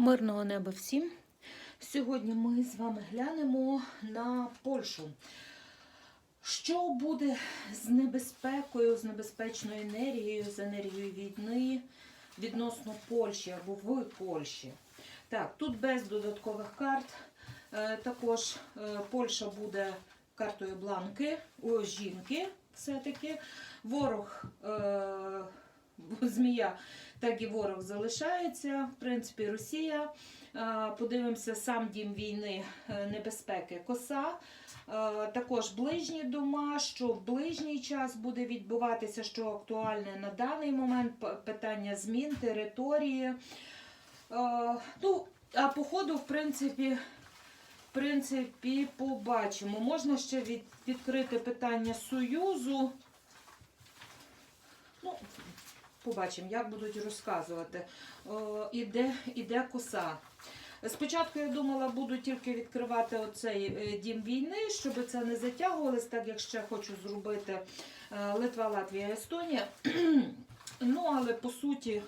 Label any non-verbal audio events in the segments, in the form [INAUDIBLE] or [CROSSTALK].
Мирного неба всім. Сьогодні ми з вами глянемо на Польщу. Що буде з небезпекою, з небезпечною енергією, з енергією війни відносно Польщі або в Польщі? Так, тут без додаткових карт. Е, Також е, Польща буде картою бланки, о, жінки все-таки. Ворог е, [LAUGHS] змія, так і ворог залишається. В принципі, Росія. Е, Подивимося, сам дім війни е, небезпеки коса. Е, Також ближні дома, що в ближній час буде відбуватися, що актуальне на даний момент питання змін території. Ну, а по ходу, в принципі, в принципі, побачимо. Можна ще від, відкрити питання Союзу. Ну, побачимо, як будуть розказувати. Іде, іде коса. Спочатку я думала, буду тільки відкривати оцей е, дім війни, щоб це не затягувалось, так як ще хочу зробити е, Литва, Латвія, Естонія. [CLEARS THROAT] Ну, але по суті е,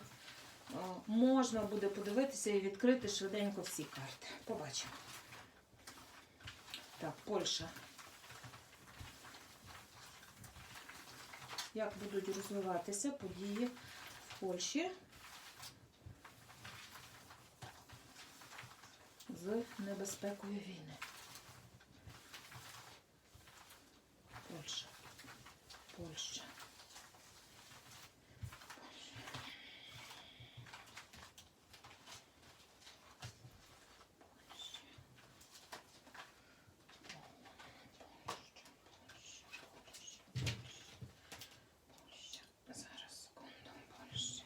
можна буде подивитися і відкрити швиденько всі карти. Побачимо. Так, Польща. Як будуть розвиватися події Польщі з небезпекою війни? Польща. Польща. Зараз секунду, Польща.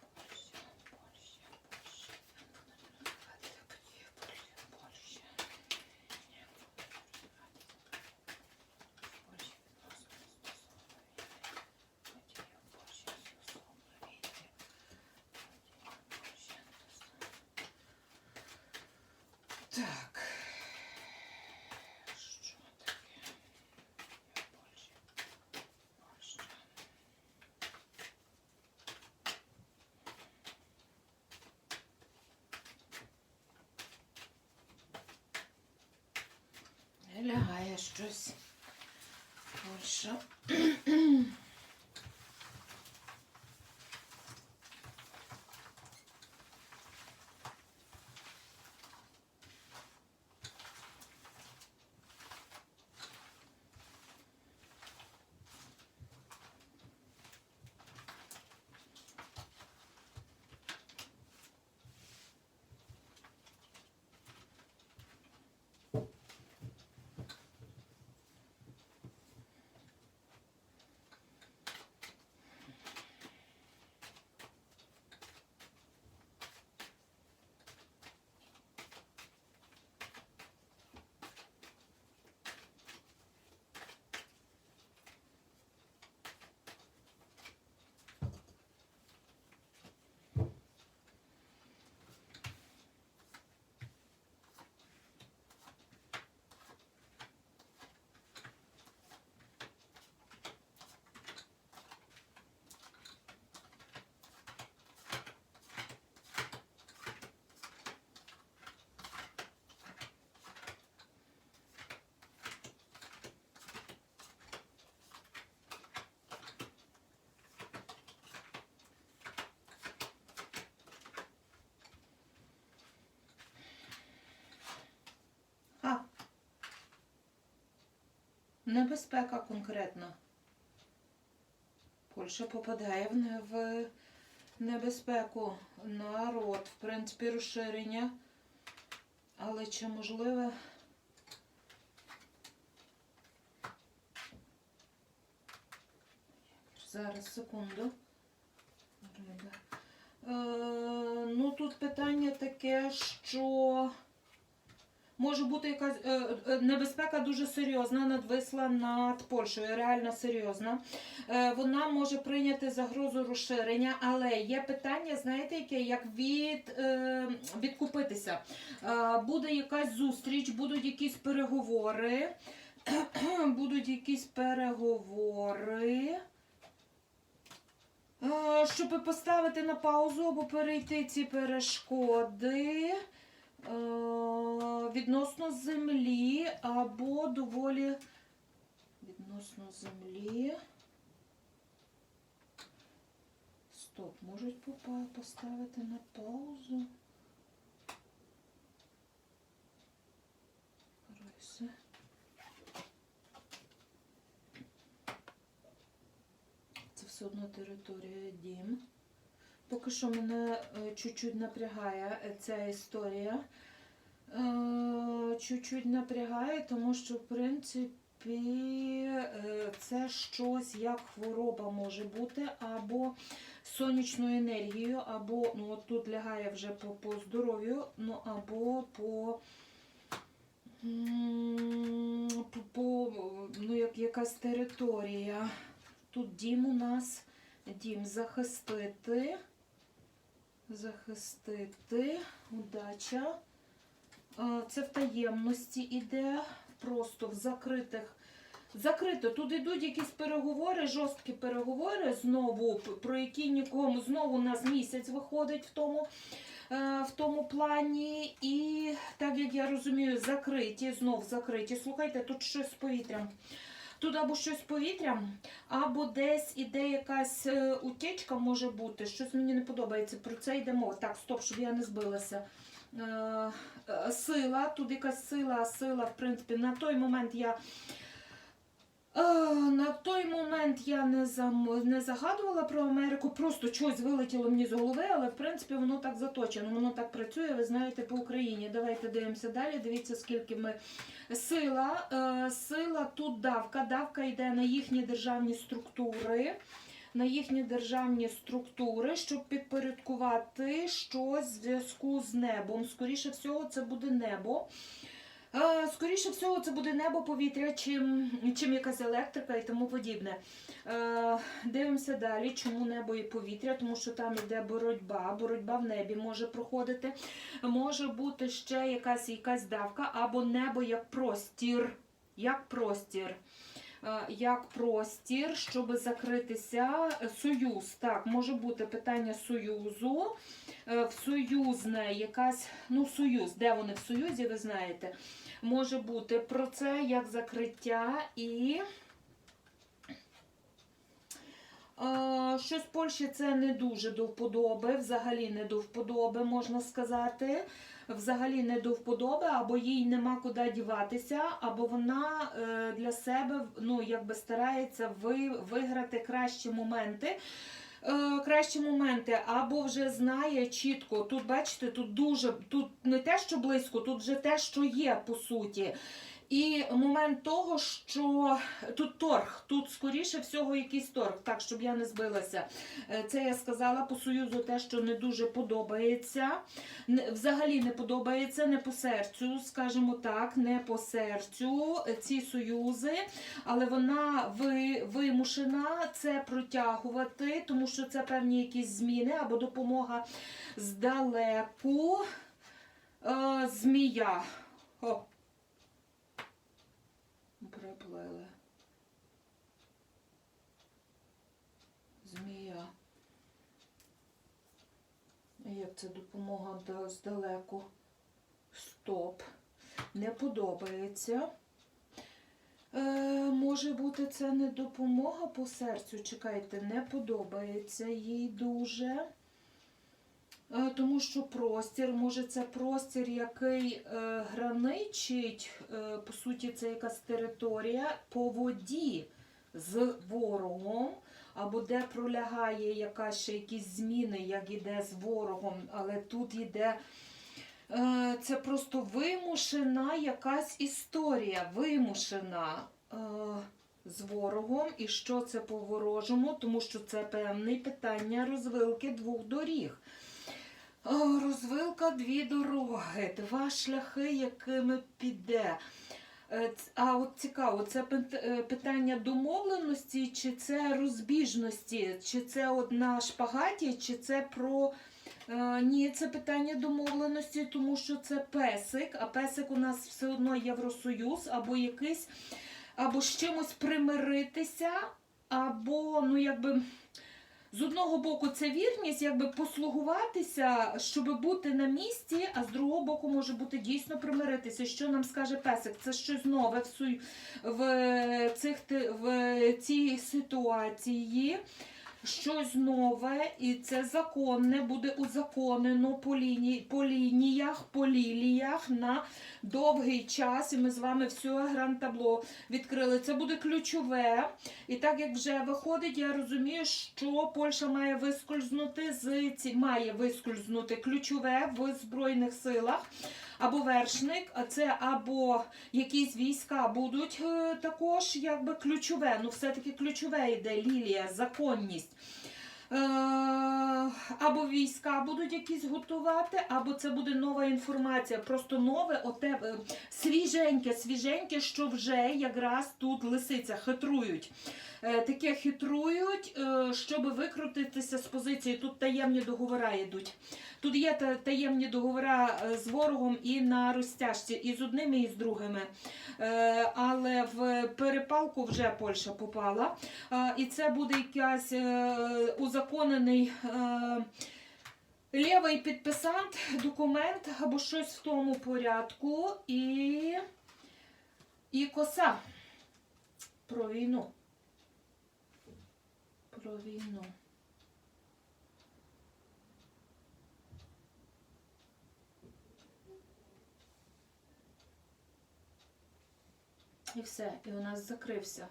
Польща, Польща, Польща. Польща. Так. Що таке? Польща. Польща. Не лягає щось. Польща. Небезпека конкретна. Польща попадає в, не- в небезпеку. Народ, в принципі, розширення. Але чи можливе? Зараз, секунду. Е, ну, тут питання таке, що може бути якась е, е, небезпека дуже серйозна, надвисла над Польщею, реально серйозна. Е, вона може прийняти загрозу розширення, але є питання, знаєте, яке як від, відкупитися. Буде якась зустріч, будуть якісь переговори. [CLEARS THROAT] будуть якісь переговори. Щоб поставити на паузу або перейти ці перешкоди відносно землі або доволі відносно землі. Стоп, можуть поставити на паузу. Це все одно територія дім. Поки що мене е, чуть-чуть напрягає е, ця історія. Е, Чуть-чуть напрягає, тому що, в принципі, це щось як хвороба може бути, або сонячною енергією, або ну, от тут лягає вже по, по здоров'ю, ну або по, по ну, як, якась територія. Тут дім у нас дім захистити. Захистити. Удача. Е, Це в таємності іде, просто в закритих. Закрито. Тут йдуть якісь переговори, жорсткі переговори знову, про які нікому знову у нас місяць виходить в тому, е, в тому плані. І так як я розумію, закриті, знов закриті. Слухайте, тут щось з повітрям. Тут або щось повітрям, або десь іде якась утічка утечка може бути. Щось мені не подобається. Про це йде мова. Так, стоп, щоб я не збилася. Е, е, Сила, тут якась сила, сила, в принципі, на той момент я. На той момент я не, зам... не загадувала про Америку, просто щось вилетіло мені з голови, але в принципі воно так заточено, воно так працює, ви знаєте, по Україні. Давайте дивимося далі. Дивіться, скільки ми Сила, е, сила тут давка. Давка йде на їхні державні структури, на їхні державні структури, щоб підпорядкувати щось в зв'язку з небом. Скоріше всього, це буде небо. Е, Скоріше всього, це буде небо, повітря, чим, чим якась електрика і тому подібне. Е, Дивимося далі, чому небо і повітря, тому що там йде боротьба. Боротьба в небі може проходити. Може бути ще якась якась давка, або небо як простір. Як простір. Е, Як простір, щоб закритися союз. Так, може бути питання союзу. Е, В союзне якась, ну, союз, де вони в союзі, ви знаєте. Може бути про це як закриття і. Е, Щось Польщі це не дуже до вподоби, взагалі не до вподоби, можна сказати. Взагалі не до вподоби, або їй нема куди діватися, або вона е, для себе ну, якби старається ви, виграти кращі моменти. Е, кращі моменти, або вже знає чітко. Тут, бачите, тут дуже, тут не те, що близько, тут вже те, що є, по суті. І момент того, що тут торг, тут скоріше всього якийсь торг, так, щоб я не збилася. Е, Це я сказала по Союзу те, що не дуже подобається. Взагалі не подобається, не по серцю, скажімо так, не по серцю е, ці союзи, але вона ви, вимушена це протягувати, тому що це певні якісь зміни або допомога здалеку. Е, змія. О. Приплили. Змія. Як це допомога здалеку? Стоп. Не подобається. Е, може бути, це не допомога по серцю. Чекайте, не подобається їй дуже. Е, Тому що простір, може це простір, який е, граничить, е, по суті, це якась територія по воді з ворогом, або де пролягає якась ще якісь зміни, як іде з ворогом, але тут іде. е, Це просто вимушена якась історія, вимушена е, з ворогом. І що це по ворожому? Тому що це певне питання розвилки двох доріг. Розвилка дві дороги, два шляхи, якими піде. Е, А от цікаво, це е, питання домовленості, чи це розбіжності, чи це от на шпагаті, чи це про. Е, Ні, це питання домовленості, тому що це песик, а песик у нас все одно Євросоюз, або якийсь, або з чимось примиритися, або, ну якби. З одного боку, це вірність, якби послугуватися, щоб бути на місці, а з другого боку може бути дійсно примиритися. Що нам скаже песик? Це щось нове в, в, цих... в цій ситуації. Щось нове, і це законне буде узаконено по, лінії, по лініях, по ліліях на довгий час. І ми з вами все гран-табло відкрили. Це буде ключове. І так як вже виходить, я розумію, що Польща має вискользнути з ці має вискользнути ключове в збройних силах. Або вершник, а це або якісь війська будуть е, також, якби ключове. Ну, все-таки ключове йде лілія, законність. Е, або війська будуть якісь готувати, або це буде нова інформація. Просто нове, оте е, свіженьке, свіженьке, що вже якраз тут лисиця хитрують. Е, Таке хитрують, е, щоб викрутитися з позиції. Тут таємні договори йдуть. Тут є таємні договори е, з ворогом і на розтяжці, і з одними, і з другими. Але в перепалку вже Польща попала. І це буде якась узаконений. Лівий підписант, документ або щось в тому порядку і, і коса про війну. Про війну. І все, і у нас закрився.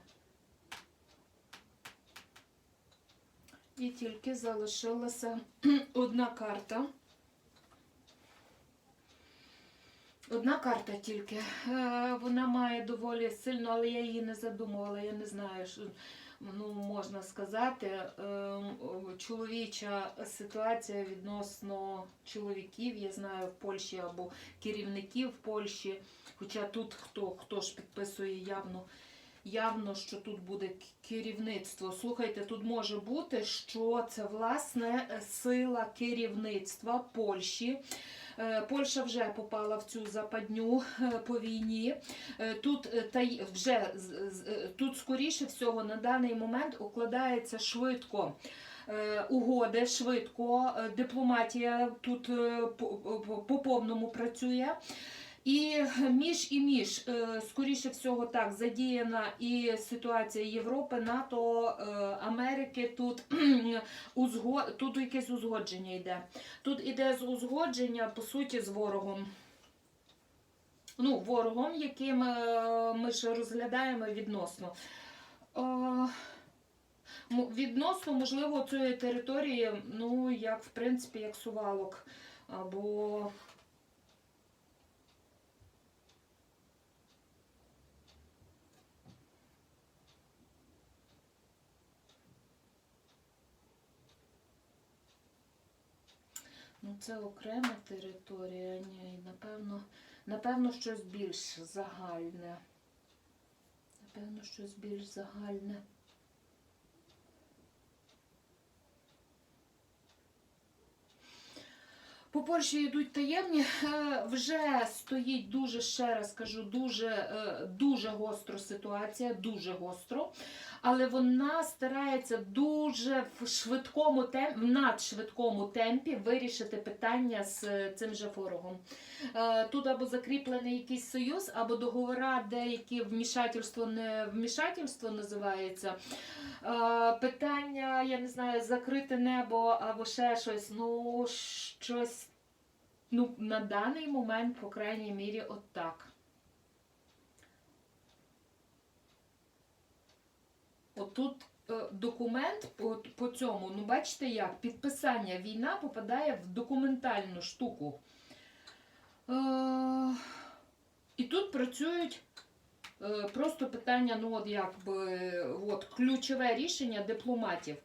І тільки залишилася [CLEARS THROAT] одна карта. Одна карта тільки. Е, Вона має доволі сильно, але я її не задумувала. Я не знаю, що ну, можна сказати. Е, Чоловіча ситуація відносно чоловіків, я знаю, в Польщі або керівників в Польщі. Хоча тут хто, хто ж підписує явно, явно, що тут буде керівництво. Слухайте, тут може бути, що це власне сила керівництва Польщі. Е, Польща вже попала в цю западню е, по війні. Е, Тут та вже тут скоріше всього на даний момент укладається швидко. Угоди швидко, дипломатія тут по- по повному працює. І між і між, е, скоріше всього, так, задіяна і ситуація Європи, НАТО, е, Америки. Тут, [CLEARS THROAT] тут якесь узгодження йде. Тут іде узгодження, по суті, з ворогом. Ну, ворогом, яким е, ми ж розглядаємо відносно. Відносно, можливо, цієї території, ну, як, в принципі, як сувалок. Або Ну, це окрема територія, ні, напевно, напевно, щось більш загальне. Напевно, щось більш загальне. По Польщі йдуть таємні. Е, Вже стоїть дуже, ще раз кажу, дуже, е, дуже гостро ситуація, дуже гостро. Але вона старається дуже в швидкому темпі, в надшвидкому темпі вирішити питання з е, цим же ворогом. Е, Тут або закріплений якийсь союз, або договора, деякі вмішательство, не вмішательство називається. Е, Питання, я не знаю, закрите небо або ще щось. Ну, щось. Ну, на даний момент, по крайній мірі, от Отут е, документ по, по цьому, ну бачите як, підписання війна попадає в документальну штуку. Е, і тут працюють е, просто питання, ну от якби от, ключове рішення дипломатів.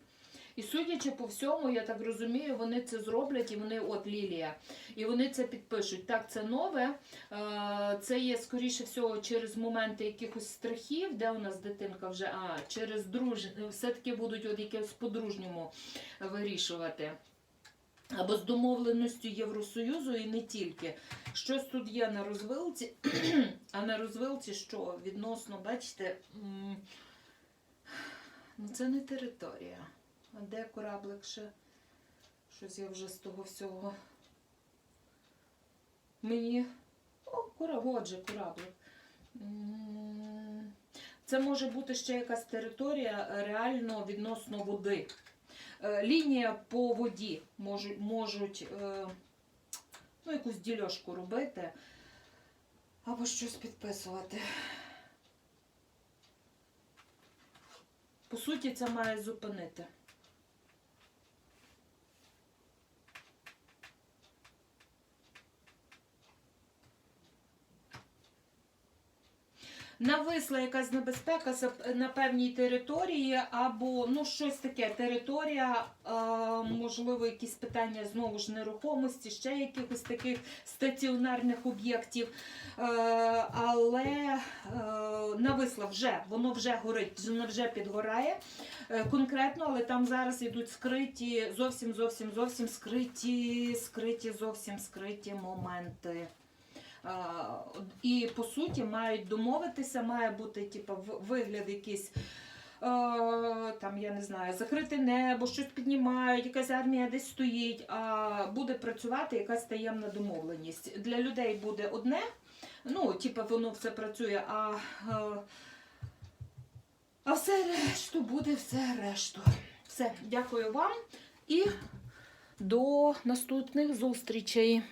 І судячи по всьому, я так розумію, вони це зроблять і вони, от Лілія, і вони це підпишуть. Так, це нове. Е, Це є, скоріше всього, через моменти якихось страхів, де у нас дитинка вже, а через друж... все-таки будуть от якось по-дружньому вирішувати. Або з домовленістю Євросоюзу і не тільки. Щось тут є на розвилці, [CLEARS THROAT] а на розвилці що? Відносно, бачите, ну це не територія. А де кораблик ще? Щось я вже з того всього. Мені. О, отже, кораблик. Це може бути ще якась територія е, реально відносно води. Е, Лінія по воді можуть, можуть е, ну, якусь дільошку робити або щось підписувати. По суті, це має зупинити. Нависла якась небезпека на певній території, або ну щось таке. Територія, е, можливо, якісь питання знову ж нерухомості, ще якихось таких стаціонарних об'єктів. Е, але е, нависла вже, воно вже горить, воно вже підгорає конкретно, але там зараз йдуть скриті, зовсім, зовсім, зовсім скриті, скриті, зовсім скриті моменти. І по суті мають домовитися, має бути типу, вигляд якийсь. е, Там, я не знаю, закрите небо, щось піднімають, якась армія десь стоїть, а буде працювати якась таємна домовленість. Для людей буде одне, ну, типу, воно все працює, а, е, а все решту буде все решту. Все, дякую вам і до наступних зустрічей.